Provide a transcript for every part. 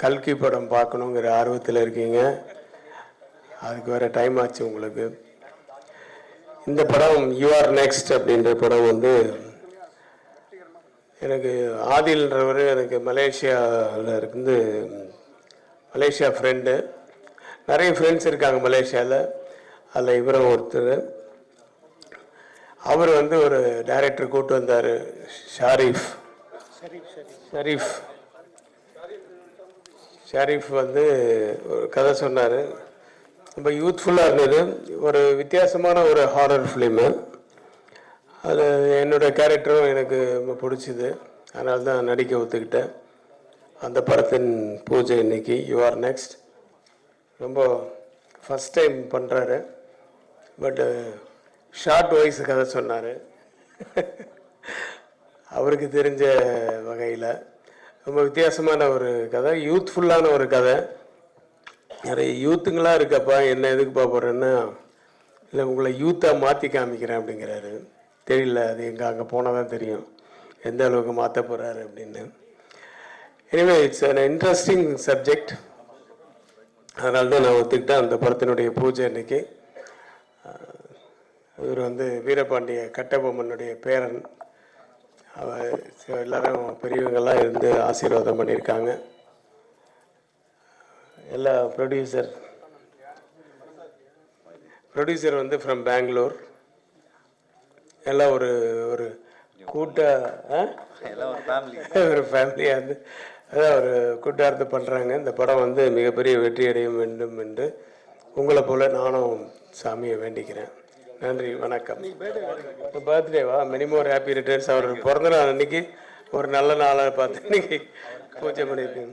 கல்கி படம் பார்க்கணுங்கிற ஆர்வத்தில் இருக்கீங்க. அதுக்கு வேற டைம் ஆச்சு உங்களுக்கு. இந்த படம் யூஆர் நெக்ஸ்ட் அப்படின்ற படம் வந்து எனக்கு ஆதில்ன்றவர் எனக்கு மலேசியாவில் இருந்து மலேசியா ஃப்ரெண்டு நிறைய ஃப்ரெண்ட்ஸ் இருக்காங்க மலேசியாவில் அதில் இவரும் ஒருத்தர். அவர் வந்து ஒரு டைரக்டர் கூட்டு வந்தார் ஷாரிஃப். ஷரீஃப் ஷரீஃப். ஷரீஃப் வந்து ஒரு கதை சொன்னார். ரொம்ப யூத்ஃபுல்லாக இருந்தது. ஒரு வித்தியாசமான ஒரு ஹாரர் ஃபிலிமு அது என்னோட கேரக்டரும் எனக்கு ரொம்ப பிடிச்சிது. அதனால தான் நடிக்க ஒத்துக்கிட்டேன். அந்த படத்தின் பூஜை இன்னைக்கு. யூ ஆர் நெக்ஸ்ட் ரொம்ப ஃபஸ்ட் டைம் பண்ணுறாரு பட்டு ஷார்ட் வாய்ஸ் கதை சொன்னார். அவருக்கு தெரிஞ்ச வகையில். ரொம்ப வித்தியாசமான ஒரு கதை யூத்ஃபுல்லான ஒரு கதை. நிறைய யூத்துங்களாக இருக்கப்பா என்ன எதுக்குப்பா போகிறேன்னா இல்லை உங்களை யூத்தாக மாற்றி காமிக்கிறேன் அப்படிங்கிறாரு. தெரியல அது எங்கே அங்கே போனால் தான் தெரியும். எந்த அளவுக்கு மாற்ற போகிறாரு அப்படின்னு. Anyway it's an interesting subject அதனால தான் நான் ஒத்துக்கிட்டேன் அந்த படத்தினுடைய பூஜை அன்னைக்கு. இவர் வந்து வீரபாண்டிய கட்டபொம்மனுடைய பேரன். எல்லாரும் பெரியவங்கெல்லாம் இருந்து ஆசீர்வாதம் பண்ணியிருக்காங்க. எல்லா ப்ரொடியூசர் ப்ரொடியூசர் வந்து ஃப்ரம் பெங்களூர் எல்லாம் ஒரு ஒரு கூட்ட ஒரு ஃபேமிலி ஒரு ஃபேமிலியாக இருந்து அதான் ஒரு கூட்டார்த்து பண்ணுறாங்க இந்த படம் வந்து மிகப்பெரிய வெற்றி அடையும் வேண்டும் என்று உங்களை போல நானும் சாமியை வேண்டிக்கிறேன். நன்றி வணக்கம். பர்த்டேவா மினிமம் ஹாப்பி ரிட்டர்ன்ஸ் அவர் பிறந்த நாள் அன்னைக்கு ஒரு நல்ல நாளாக பார்த்து இன்னைக்கு பூஜை பண்ணியிருக்கேன்.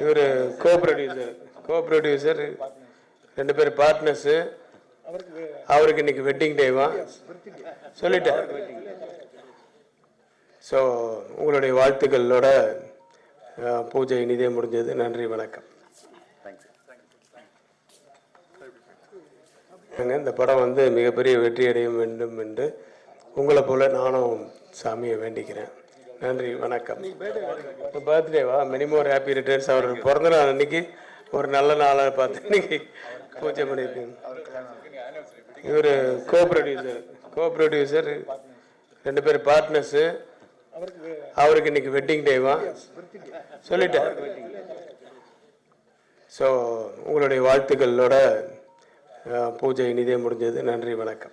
இவர் கோ ப்ரொடியூசர் கோ ப்ரொடியூசர் ரெண்டு பேர் பார்ட்னர்ஸு அவருக்கு இன்னைக்கு வெட்டிங் டேவா சொல்லிட்டேன் ஸோ உங்களுடைய வாழ்த்துக்களோட பூஜை இனிதே முடிஞ்சது. நன்றி வணக்கம். இந்த படம் வந்து மிகப்பெரிய வெற்றி அடையும் வேண்டும் என்று உங்களை போல நானும் சாமியை வேண்டிக்கிறேன். நன்றி வணக்கம். பர்த்டேவா மினிமம் ஹாப்பி ரிட்டர்ன்ஸ் அவர் பிறந்த நாள் அன்னைக்கு ஒரு நல்ல நாளாக பார்த்து இன்னைக்கு பூஜை பண்ணியிருக்கேன். இவர் கோ ப்ரொடியூசர் கோ ப்ரொடியூசர் ரெண்டு பேர் பார்ட்னர்ஸு அவருக்கு இன்னைக்கு வெட்டிங் டேவா சொல்லிட்டேன். ஸோ உங்களுடைய வாழ்த்துக்களோட பூஜை இனிதே முடிஞ்சது. நன்றி வணக்கம்.